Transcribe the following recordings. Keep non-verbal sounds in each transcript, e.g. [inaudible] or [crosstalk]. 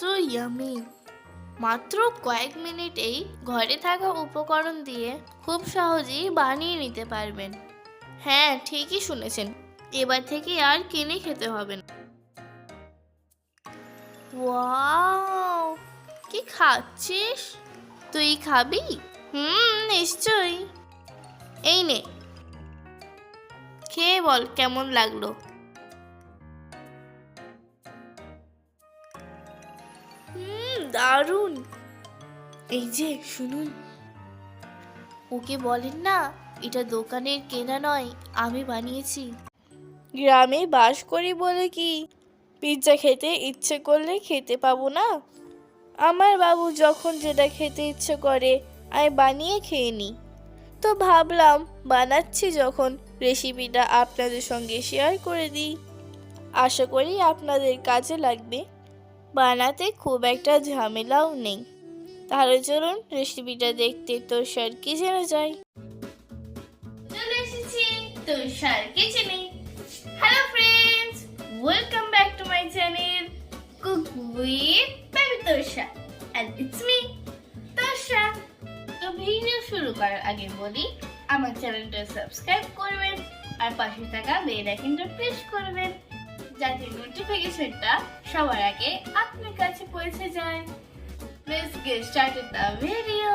So yummy মাত্র কয়েক মিনিটেই ঘরে থাকা উপকরণ দিয়ে খুব সহজেই বানিয়ে নিতে পারবেন। হ্যাঁ ঠিকই শুনেছেন। এবার থেকে আর কিনে খেতে হবে না। কি খাচ্ছিস? তুই খাবি? হুম, নিশ্চয়ই। এই নে। খেয়ে বল, কেমন লাগল? হুম, দারুণ। এই যে, শুনুন। ওকে বলেন না, এটা দোকানের কেনা নয়, আমি বানিয়েছি। গ্রামে বাস করি বলে কি? পিৎজা খেতে ইচ্ছে করলে খেতে পাবো না? আমার বাবু যখন যেটা খেতে ইচ্ছে করে, আমি বানিয়ে খেয়ে নিই। তো ভাবলাম, বানাচ্ছি যখন রেসিপিটা আপনাদের সঙ্গে শেয়ার করে দিই। আশা করি আপনাদের কাজে লাগবে। বানাতে খুব একটা ঝামেলাও নেই। তাহলে চলুন রেসিপিটা দেখতে তোষার কিচেনে যাই চলে এসেছি তোষার কিচেনে hello friends welcome back to my channel cook with baby Tosha and it's me Tosha তো ভিডিও শুরু করার আগে বলি, আমার চ্যানেলটা সাবস্ক্রাইব করবেন, আর পাশে থাকা বেল আইকনটা প্রেস করবেন। যাতে নোটিফিকেশনটা সবার আগে আপনার কাছে পৌঁছে যায় Let's get started the video.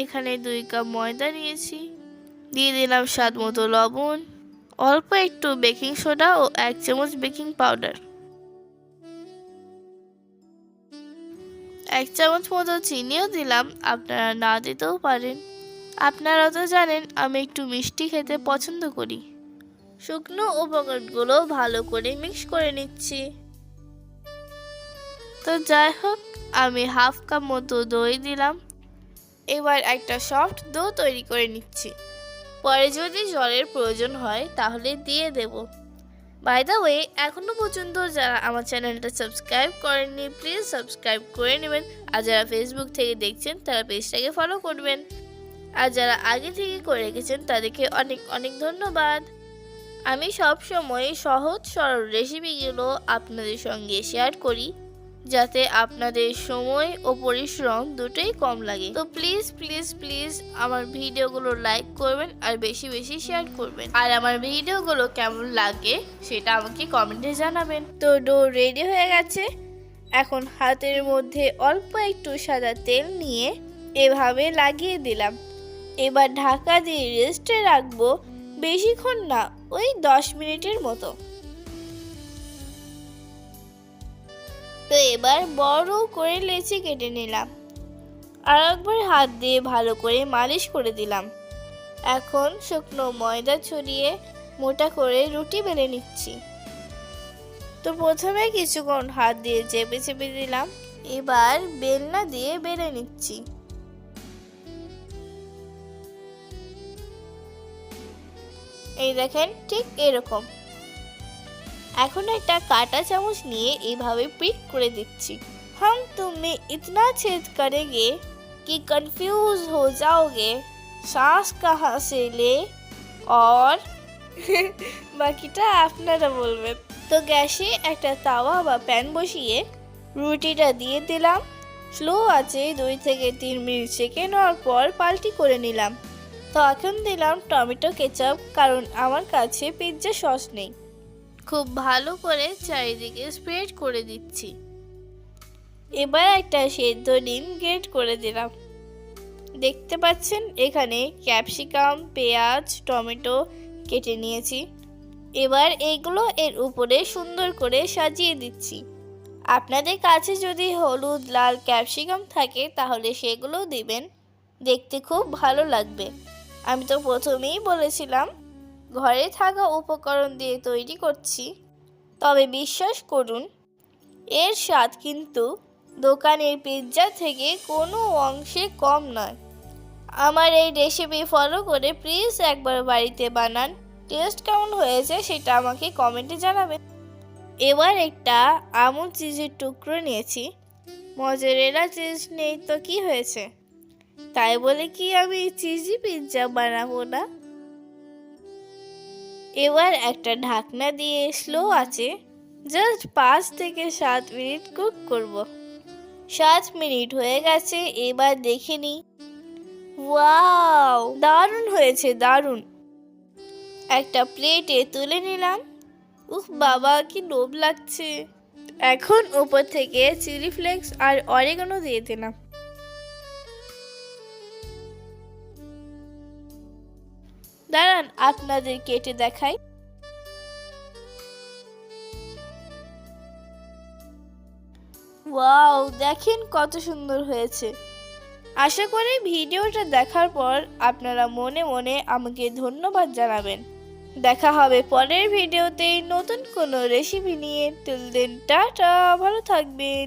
এখানে দুই কাপ ময়দা নিয়েছি। দিয়ে দিলাম স্বাদ মতো লবণ। অল্প একটু বেকিং সোডা ও এক চামচ বেকিং পাউডার। এক চামচ মতো চিনিও দিলাম, আপনারা না দিতেও পারেন। আপনারা তো জানেন, আমি একটু মিষ্টি খেতে পছন্দ করি। শুকনো উপকরণগুলো ভালো করে মিক্স করে নিচ্ছি। তো যাই হোক, আমি হাফ কাপ মতো দই দিলাম। এবার একটা সফট ডো তৈরি করে নিচ্ছি। পরে যদি জলের প্রয়োজন হয়, তাহলে দিয়ে দেব। বাই দ্য ওয়ে এখনও পর্যন্ত যারা আমার চ্যানেলটা সাবস্ক্রাইব করেননি প্লিজ সাবস্ক্রাইব করে নেবেন। আর যারা ফেসবুক থেকে দেখছেন, তারা পেজটাকে ফলো করবেন। আর যারা আগে থেকে করে রেখেছেন, তাদেরকে অনেক অনেক ধন্যবাদ। আমি সব সময় সহজ, সরল রেসিপিগুলো আপনাদের সঙ্গে শেয়ার করি। যাতে আপনাদের সময় ও পরিশ্রম দুটোই কম লাগে। তো প্লিজ প্লিজ প্লিজ আমার ভিডিওগুলো লাইক করবেন আর বেশি বেশি শেয়ার করবেন। আর আমার ভিডিওগুলো কেমন লাগে সেটা আমাকে কমেন্টে জানাবেন। তো ডো রেডি হয়ে গেছে। এখন হাতের মধ্যে অল্প একটু সাদা তেল নিয়ে এভাবে লাগিয়ে দিলাম। এবার ঢাকা দিয়ে রেস্টে রাখব বেশিক্ষণ না, ওই দশ মিনিটের মতো। তো এবার বড় করে লেচি কেটে নিলাম। আর একবার হাত দিয়ে ভালো করে মালিশ করে দিলাম। এখন শুকনো ময়দা ছড়িয়ে মোটা করে রুটি বেলে নিচ্ছি। তো প্রথমে কিছুক্ষণ হাত দিয়ে চেপে চেপে দিলাম। এবার বেলনা দিয়ে বেলে নিচ্ছি। এই দেখেন ঠিক এরকম। এখন একটা কাটা চামচ নিয়ে এভাবে পিক করে দিচ্ছি हम तुम्हें इतना छेद करेंगे कि कंफ्यूज हो जाओगे सांस कहाँ से ले और [laughs] বাকিটা আপনারা বলবেন তো গ্যাসে একটা তাওয়া বা প্যান বসিয়ে রুটিটা দিয়ে দিলাম স্লো আছে দুই থেকে তিন মিনিট সেকে নেওয়ার পর পাল্টি করে নিলাম তো এখন দিলাম টমেটো কেচাপ কারণ আমার কাছে পিৎজা সস নেই খুব ভালো করে চারিদিকে স্প্রেড করে দিচ্ছি। এবার একটা সেদ্ধ ডিম গ্রেট করে দিলাম। দেখতে পাচ্ছেন, এখানে ক্যাপসিকাম পেঁয়াজ, টমেটো কেটে নিয়েছি। এবার এগুলো এর উপরে সুন্দর করে সাজিয়ে দিচ্ছি। আপনাদের কাছে যদি হলুদ, লাল ক্যাপসিকাম থাকে, তাহলে সেগুলো দিবেন। দেখতে খুব ভালো লাগবে। আমি তো প্রথমেই বলেছিলাম ঘরে থাকা উপকরণ দিয়ে তৈরি করছি। তবে বিশ্বাস করুন, এর স্বাদ কিন্তু দোকানের পিৎজা থেকে কোনো অংশে কম নয়। আমার এই রেসিপি ফলো করে প্লিজ একবার বাড়িতে বানান। টেস্ট কেমন হয়েছে সেটা আমাকে কমেন্টে জানাবেন। এবার একটা আমুল চিজের টুকরো নিয়েছি। মজরেলা চিজ নেই তো কি হয়েছে? তাই বলে কি আমি চিজি পিৎজা বানাবো না? এবার একটা ঢাকনা দিয়ে স্লো আছে জাস্ট পাঁচ থেকে সাত মিনিট কুক করব। সাত মিনিট হয়ে গেছে, এবার দেখে নিই। ওয়াও, দারুণ হয়েছে, দারুণ। একটা প্লেটে তুলে নিলাম। উফ, বাবা, কি লোভ লাগছে। এখন উপর থেকে চিলি ফ্লেক্স আর অরেগানো দিয়ে দিলাম। দাঁড়ান, আপনাদের কেটে দেখাই। ওয়াও, দেখেন কত সুন্দর হয়েছে। আশা করি ভিডিওটা দেখার পর আপনারা মনে মনে আমাকে ধন্যবাদ জানাবেন। দেখা হবে পরের ভিডিওতে নতুন কোনো রেসিপি নিয়ে। টিল টাটা, ভালো থাকবেন।